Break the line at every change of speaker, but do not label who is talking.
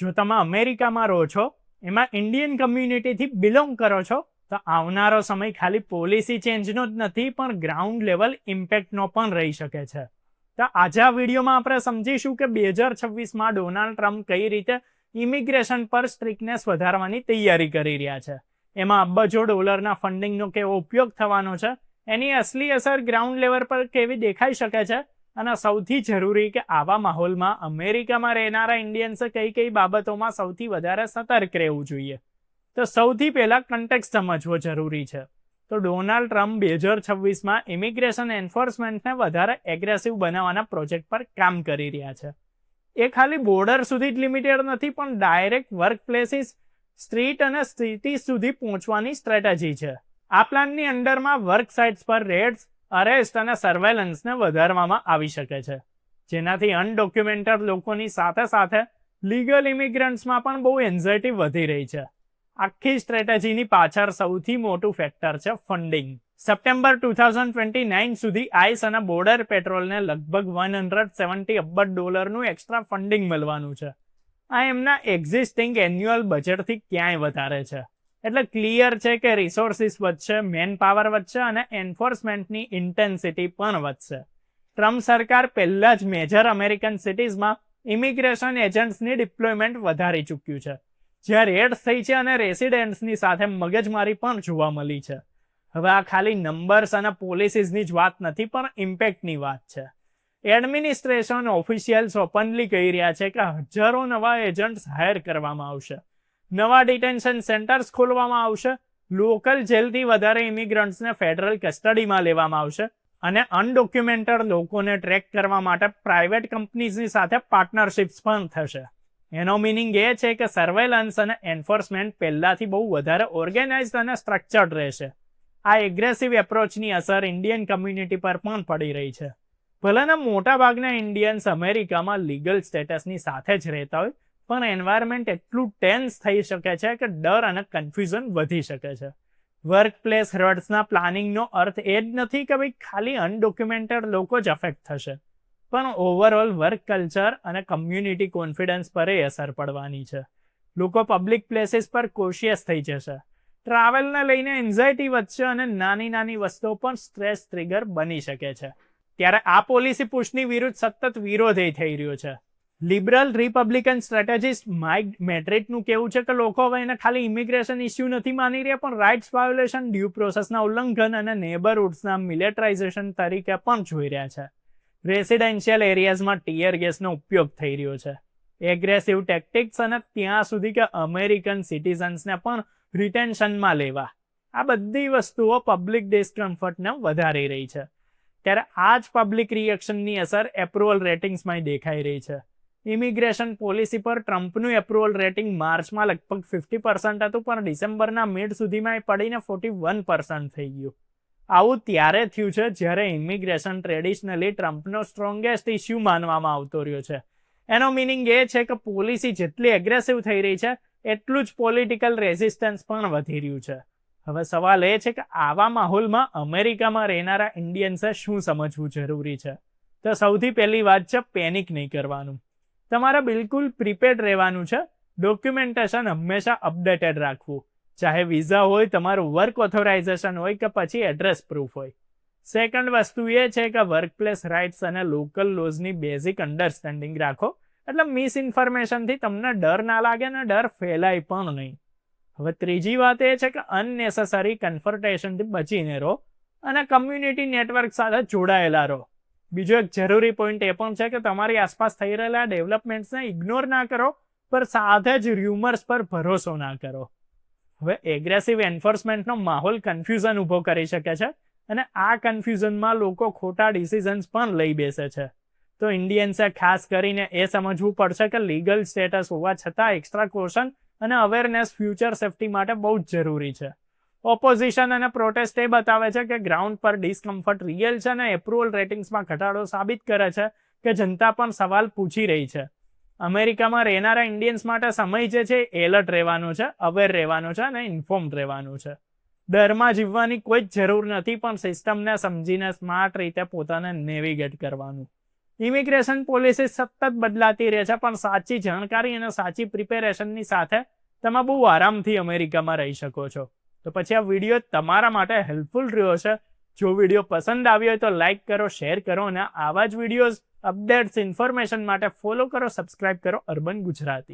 જો તમે અમેરિકામાં રહો છો, એમાં ઇન્ડિયન કમ્યુનિટીથી બિલોંગ કરો છો, તો આવનારો સમય ખાલી પોલિસી ચેન્જનો જ નથી, પણ ગ્રાઉન્ડ લેવલ ઇમ્પેક્ટનો પણ રહી શકે છે. તો આજે આ વિડીયોમાં આપણે સમજીશું કે બે હજાર છવ્વીસમાં ડોનાલ્ડ ટ્રમ્પ કઈ રીતે ઇમિગ્રેશન પર સ્ટ્રિકનેસ વધારવાની તૈયારી કરી રહ્યા છે. એમાં અબજો ડોલરના ફંડિંગનો કેવો ઉપયોગ થવાનો છે, એની અસલી અસર ગ્રાઉન્ડ લેવલ પર કેવી દેખાઈ શકે છે અને સૌથી જરૂરી કે આવા માહોલમાં અમેરિકામાં રહેનારા ઇન્ડિયન્સે કઈ કઈ બાબતોમાં સૌથી વધારે સતર્ક રહેવું જોઈએ? તો સૌથી પહેલાં કન્ટેક્સ સમજવો જરૂરી છે. તો ડોનાલ્ડ ટ્રમ્પ બે હજાર છવ્વીસમાં ઇમિગ્રેશન એન્ફોર્સમેન્ટને વધારે એગ્રેસિવ બનાવવાના પ્રોજેક્ટ પર કામ કરી રહ્યા છે. એ ખાલી બોર્ડર સુધી જ લિમિટેડ નથી, પણ ડાયરેક્ટ વર્ક પ્લેસીસ સ્ટ્રીટ અને સિટી સુધી પહોંચવાની સ્ટ્રેટેજી છે. આ પ્લાનની અંડરમાં વર્ક સાઇટ્સ પર રેડ્સ અરેસ્ટ અને સર્વેલન્સને વધારવામાં આવી શકે છે. જેનાથી અનડોક્યુમેન્ટેડ લોકોની સાથે સાથે લીગલ ઇમિગ્રન્ટ્સમાં પણ બહુ એન્ઝાયટી વધી રહી છે. આખી સ્ટ્રેટેજીની પાછળ સૌથી મોટું ફેક્ટર છે funding September two thousand twenty nine સુધી આઈસ અને બોર્ડર પેટ્રોલને લગભગ વન હંડ્રેડ સેવન્ટી અબજ ડોલરનું એક્સ્ટ્રા ફંડિંગ મળવાનું છે. આ એમના એક્ઝિસ્ટિંગ એન્યુઅલ બજેટથી ક્યાંય વધારે છે. એટલે ક્લિયર છે કે રિસોર્સિસ વધશે મેન પાવર વધશે અને એન્ફોર્સમેન્ટની ઇન્ટેન્સિટી પણ વધશે. ટ્રમ્પ સરકાર પહેલા જ મેજર અમેરિકન સિટીઝમાં ઇમિગ્રેશન એજન્ટ્સની ડિપ્લોયમેન્ટ વધારી ચૂક્યું છે. જ્યાં રેડ્સ થઈ છે અને રેસિડેન્ટ્સની સાથે મગજમારી પણ જોવા મળી છે. હવે આ ખાલી નંબર્સ અને પોલિસીઝની જ વાત નથી, પણ ઇમ્પેક્ટની વાત છે. એડમિનિસ્ટ્રેશન ઓફિશિયલ્સ ઓપનલી કહી રહ્યા છે કે હજારો નવા એજન્ટ્સ હાયર કરવામાં આવશે. નવા ડિટેન્શન સેન્ટર્સ ખોલવામાં આવશે. લોકલ જેલથી વધારે ઇમિગ્રન્ટ્સને ફેડરલ કસ્ટડીમાં લેવામાં આવશે. અને અનડોક્યુમેન્ટેડ લોકોને ટ્રેક કરવા માટે પ્રાઇવેટ કંપનીઝની સાથે પાર્ટનરશિપ્સ પણ થશે. એનો મિનિંગ એ છે કે સર્વેલન્સ અને એન્ફોર્સમેન્ટ પહેલાથી બહુ વધારે ઓર્ગેનાઇઝ અને સ્ટ્રક્ચર્ડ રહેશે. આ એગ્રેસિવ એપ્રોચની અસર ઇન્ડિયન કમ્યુનિટી પર પણ પડી રહી છે. ભલેને મોટાભાગના ઇન્ડિયન્સ અમેરિકામાં લીગલ સ્ટેટસની સાથે જ રહેતા હોય પણ એન્વાયરમેન્ટ એટલું ટેન્સ થઈ શકે છે કે ડર અને કન્ફ્યુઝન વધી શકે છે. વર્ક પ્લેસ રડ્સના પ્લાનિંગનો અર્થ એ જ નથી કે ભાઈ ખાલી અનડોક્યુમેન્ટેડ લોકો જ અફેક્ટ થશે. પણ ઓવરઓલ વર્ક કલ્ચર અને કમ્યુનિટી કોન્ફિડન્સ પર એ અસર પડવાની છે. લોકો પબ્લિક પ્લેસીસ પર કોશિયસ થઈ જશે. ટ્રાવેલને લઈને એન્ઝાયટી વધશે અને નાની નાની વસ્તુઓ પણ સ્ટ્રેસ ટ્રિગર બની શકે છે. ત્યારે આ પોલિસી પુશની વિરુદ્ધ સતત વિરોધ થઈ રહ્યો છે. લિબરલ રિપબ્લિકન સ્ટ્રેટેજિસ્ટ માઇક મેટ્રિકનું કેવું છે કે લોકો હવે એને ખાલી ઇમિગ્રેશન ઇસ્યુ નથી માની રહ્યા, પણ રાઇટ્સ વાયોલેશન ડ્યુ પ્રોસેસના ઉલ્લંઘન અને નેબરહુડ્સના મિલિટરાઇઝેશન તરીકે પણ જોઈ રહ્યા છે. રેસિડેન્શિયલ એરિયાઝમાં ટીયર ગેસનો ઉપયોગ થઈ રહ્યો છે. એગ્રેસિવ ટેક્ટિક્સ અને ત્યાં સુધી કે અમેરિકન સિટીઝન્સને પણ રિટેન્શનમાં લેવા. આ બધી વસ્તુઓ પબ્લિક ડિસ્કમ્ફર્ટને વધારી રહી છે. ત્યારે આ જ પબ્લિક રિએક્શનની અસર એપ્રુવલ રેટિંગ્સમાં દેખાઈ રહી છે. ઇમિગ્રેશન પોલિસી પર ટ્રમ્પનું એપ્રુવલ રેટિંગ માર્ચમાં લગભગ ફિફ્ટી પર્સન્ટ હતું, પણ ડિસેમ્બરના મિડ સુધીમાં એ પડીને ફોર્ટી વન પર્સન્ટ થઈ ગયું. આવું ત્યારે થયું છે જ્યારે ઇમિગ્રેશન ટ્રેડિશનલી ટ્રમ્પનો સ્ટ્રોંગેસ્ટ ઇસ્યુ માનવામાં આવતો રહ્યો છે. એનો મિનિંગ એ છે કે પોલિસી જેટલી એગ્રેસિવ થઈ રહી છે, એટલું જ પોલિટિકલ રેઝિસ્ટન્સ પણ વધી રહ્યું છે. હવે સવાલ એ છે કે આવા માહોલમાં અમેરિકામાં રહેનારા ઇન્ડિયન્સે શું સમજવું જરૂરી છે? તો સૌથી પહેલી વાત છે પેનિક નહીં કરવાનું. તમારે બિલકુલ પ્રિપેર્ડ રહેવાનું છે. ડોક્યુમેન્ટેશન હંમેશા અપડેટેડ રાખવું. ચાહે વિઝા હોય, તમારું વર્ક ઓથોરાઇઝેશન હોય કે પછી એડ્રેસ પ્રૂફ હોય. સેકન્ડ વસ્તુ એ છે કે વર્કપ્લેસ રાઇટ્સ અને લોકલ લોઝની બેઝિક અન્ડરસ્ટેન્ડિંગ રાખો. એટલે મિસ ઇન્ફોર્મેશનથી તમને ડર ના લાગે ને ડર ફેલાય પણ નહીં. હવે ત્રીજી વાત એ છે કે અનનેસેસરી કન્ફર્ટેશનથી બચીને રહો અને કમ્યુનિટી નેટવર્ક સાથે જોડાયેલા રહો. બીજો એક જરૂરી પોઈન્ટ એ પણ છે કે તમારી આસપાસ થઈ રહેલા ડેવલપમેન્ટ્સને ઇગ્નોર ના કરો, પર સાથે જ રૂમર્સ પર ભરોસો ના કરો. હવે એગ્રેસિવ એન્ફોર્સમેન્ટનો માહોલ કન્ફ્યુઝન ઊભો કરી શકે છે અને આ કન્ફ્યુઝનમાં લોકો ખોટા ડિસિઝન્સ પણ લઈ બેસે છે. તો ઇન્ડિયન્સે ખાસ કરીને એ સમજવું પડશે કે લીગલ સ્ટેટસ હોવા છતાં એક્સ્ટ્રા કોશન અને અવેરનેસ ફ્યુચર સેફટી માટે બહુ જ જરૂરી છે. ઓપોઝિશન અને પ્રોટેસ્ટ એ બતાવે છે કે ગ્રાઉન્ડ પર ડિસ્કમ્ફર્ટ રિયલ છે અને એપ્રુવલ રેટિંગ્સમાં ઘટાડો સાબિત કરે છે કે જનતા પણ સવાલ પૂછી રહી છે. અમેરિકામાં રહેનારા ઇન્ડિયન્સ માટે સમય જે છે એલર્ટ રહેવાનો છે અવેર રહેવાનો છે અને ઇન્ફોર્મ રહેવાનું છે. ડરમાં જીવવાની કોઈ જ જરૂર નથી, પણ સિસ્ટમને સમજીને સ્માર્ટ રીતે પોતાને નેવિગેટ કરવાનું. ઇમિગ્રેશન પોલિસી સતત બદલાતી રહે છે, પણ સાચી જાણકારી અને સાચી પ્રિપેરેશનની સાથે તમે બહુ આરામથી અમેરિકામાં રહી શકો છો. તો પછી આ વીડિયો તમારા માટે હેલ્પફુલ રહ્યો છે જો વીડિયો પસંદ આવ્યો હોય તો લાઈક કરો શેર કરો અને આવા જ વિડીયોઝ અપડેટ્સ ઇન્ફોર્મેશન માટે ફોલો કરો સબસ્ક્રાઇબ કરો અર્બન ગુજરાતી.